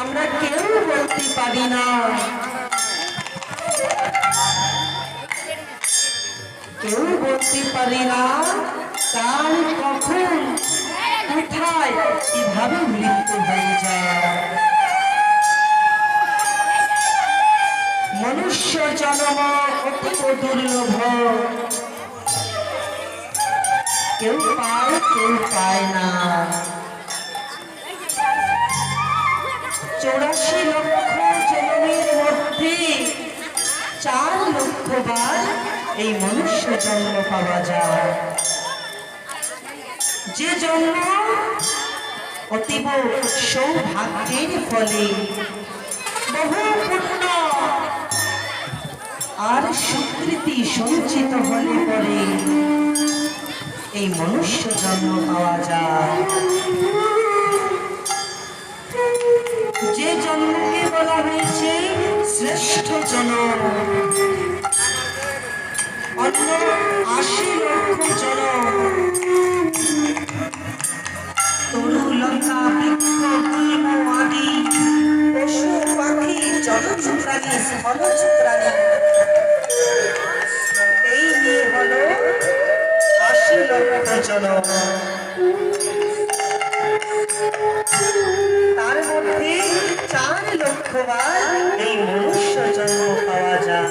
আমরা কেউ বলতে পারি না। কেউ বলতে পারি না কার কখন, কোথায়, কীভাবে মৃত্যু হয়ে যায়। দুর্লভ কেউ পায় কেউ পায় না। চৌরাশি লক্ষ জন্মের মধ্যে চার লক্ষ বার এই মনুষ্য জন্ম পাওয়া যায়। যে জন্ম অতীব সৌভাগ্যের ফলে বহু আর স্বীকৃতি সঞ্চিত হলে পরে এই মনুষ্য জন্ম পাওয়া যায়। যে জন্মকে বলা হয়েছে শ্রেষ্ঠ জনম, অন্য আশি লক্ষ জনম। তরু লঙ্কা, বৃক্ষ আদি, পশু, পাখি, জলজ প্রাণী তার মধ্যে চার লক্ষ বার এই মনুষ্য জন্ম পাওয়া যায়।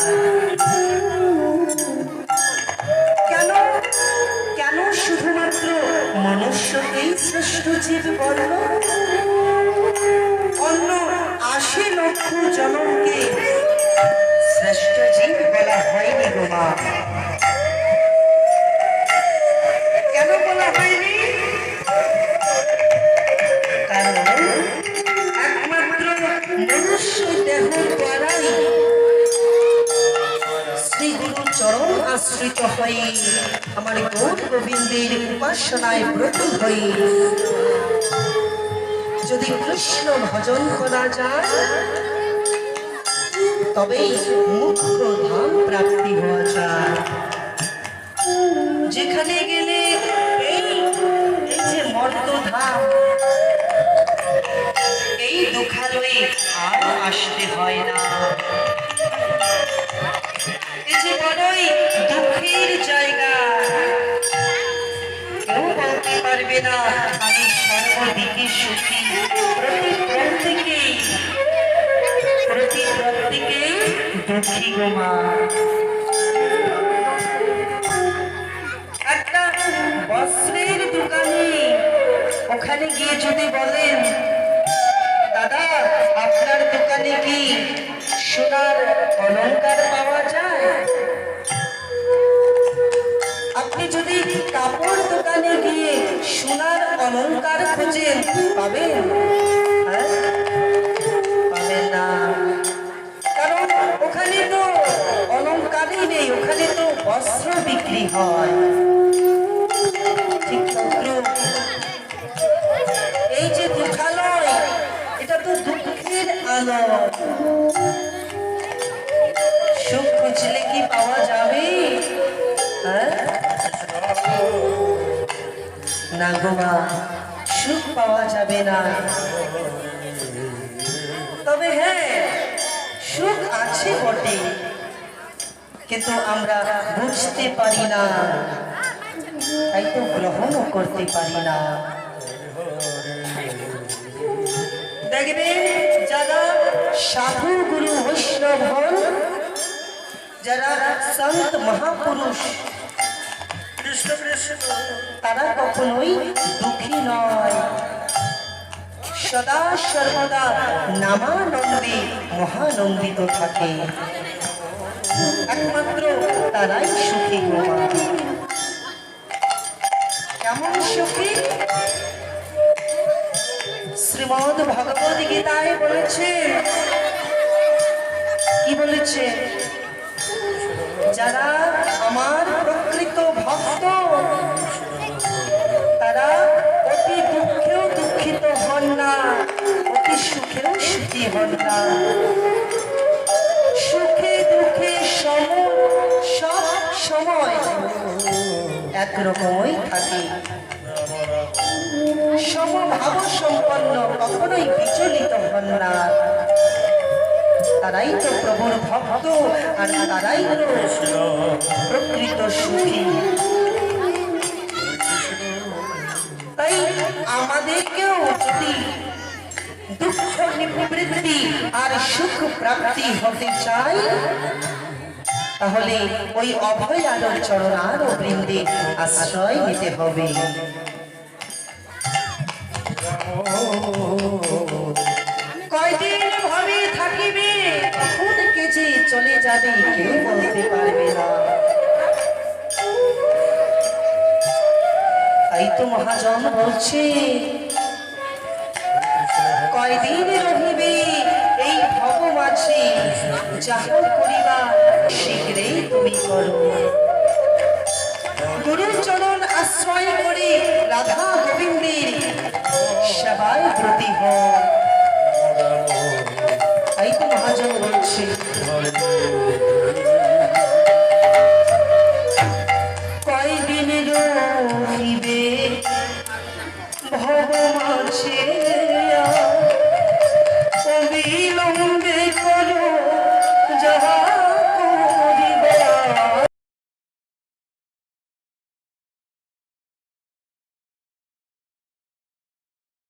কেন? কেন শুধুমাত্র মনুষ্যকেই শ্রেষ্ঠ জীব বলল অন্য আশি লক্ষ জনকে শ্রেষ্ঠ জীব বলা হয়নি গো আশ্রিত হয়ে আমার গৌর গোবিন্দের উপাসনায় ব্রত হয়ে যদি কৃষ্ণ ভজন করা যায়, তবেই মুখ্য ধাম প্রাপ্তি হওয়া যায়। যেখানে গেলে এই যে মর্তধাম এই গোমা একটা বস্ত্রের দোকানে ওখানে গিয়ে যদি বলেন দাদা আপনার দোকানে কি সোনার অলংকার পাওয়া যায় আপনি যদি কাপড় দোকানে গিয়ে সোনার অলংকার খুঁজেন পাবেন অলংকারই নেই ওখানে তো বস্ত্র বিক্রি হয়। এই যে দুঃখালয় গেল সুখ খুঁজলে কি পাওয়া যাবে? হ্যাঁ? না গো মা, সুখ পাওয়া যাবে না। তবে হ্যাঁ সুখ আছে বটে। কিন্তু আমরা বুঝতে পারি না। তাই তো গ্রহণও করতে পারি না। দেখবেন যারা সাধু গুরু বৈষ্ণব হন, যারা সন্ত মহাপুরুষ, তারা কখনোই দুঃখী নয়। সদা সর্বদা নামানন্দে মহানন্দিত থাকে। একমাত্র তারাই সুখী কেমন সুখী? শ্রীমদ ভগবত গীতায় বলেছে, কি বলেছে? যারা আমার প্রকৃত ভক্ত, তারা অতি দুঃখেও দুঃখিত হন না, অতি সুখেও সুখী হন না। সময় একরকমই থাকে সমভাব কখনোই বিচলিত হন না। তারাই তো প্রভুর ভক্ত আর তারাই তো প্রকৃত সুখী। তাই আমাদেরকেও যদি দুঃখ নিবৃত্তি আর সুখ প্রাপ্তি হতে চাই তাহলে ওই অভয় আলোর চরণার ও বৃন্দে আশ্রয় নিতে হবে। কয়দিন ভাবে থাকিবে চলে যাবে কেউ বলতে পারবে না। তাই তো মহাজন বলছে, কয়দিন রহিবে এই ভগবাসী যাহা করিবা তুমি করো চরণ আশ্রয় করে রাধা গোবিন্দের সেবায় প্রতি মহাজন বলছে